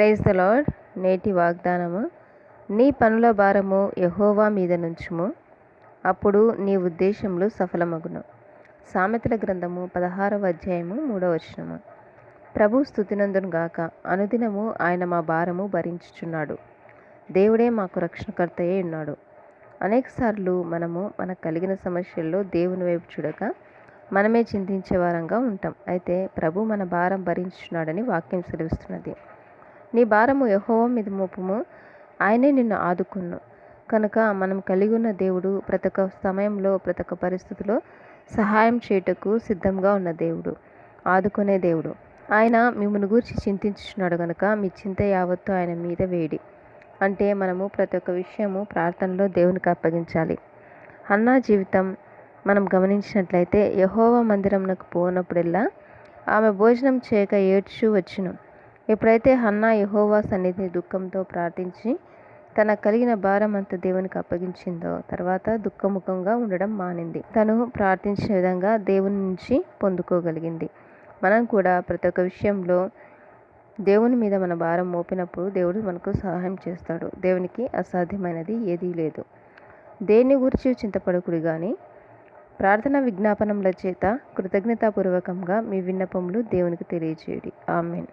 Praise the lord నేటి వాగ్దానము. నీ పనుల భారము యహోవా మీద నుంచుము. అప్పుడు నీ ఉద్దేశములు సఫలమగును. సామెతల గ్రంథము పదహారవ అధ్యాయము మూడవ వచనము. ప్రభు స్థుతినందును గాక అనుదినము ఆయన మా భారము భరించుచున్నాడు. దేవుడే మాకు రక్షణకర్తయే ఉన్నాడు. అనేకసార్లు మనము మనకు కలిగిన సమస్యల్లో దేవుని వైపు చూడక మనమే చింతించే వారంగా ఉంటాం. అయితే ప్రభు మన భారం భరించుచున్నాడని వాక్యం సెలవిస్తున్నది. నీ భారము యహోవ మీద మోపము. ఆయనే నిన్ను ఆదుకును. కనుక మనం కలిగి ఉన్న దేవుడు ప్రతి ఒక్క సమయంలో ప్రతి ఒక్క పరిస్థితిలో సహాయం చేయుటకు సిద్ధంగా ఉన్న దేవుడు ఆదుకునే దేవుడు. ఆయన మిమ్మల్ని గురించి చింతించుచున్నాడు కనుక మీ చింత యావత్తు ఆయన మీద వేడి. అంటే మనము ప్రతి ఒక్క విషయము ప్రార్థనలో దేవునికి అప్పగించాలి. అన్నా జీవితం మనం గమనించినట్లయితే యహోవ మందిరంకు పోనప్పుడెల్లా ఆమె భోజనం చేయక ఏడ్చు వచ్చును. ఎప్పుడైతే హన్నా యహోవా సన్నిధిని దుఃఖంతో ప్రార్థించి తన కలిగిన భారం అంత దేవునికి అప్పగించిందో తర్వాత దుఃఖముఖంగా ఉండడం మానింది. తను ప్రార్థించిన విధంగా దేవుని నుంచి పొందుకోగలిగింది. మనం కూడా ప్రతి ఒక్క విషయంలో దేవుని మీద మన భారం మోపినప్పుడు దేవుడు మనకు సహాయం చేస్తాడు. దేవునికి అసాధ్యమైనది ఏదీ లేదు. దేని గురించి చింతపడకుడు కానీ ప్రార్థన విజ్ఞాపనముల చేత కృతజ్ఞతాపూర్వకంగా మీ విన్నపములు దేవునికి తెలియజేయడి ఆమెన్.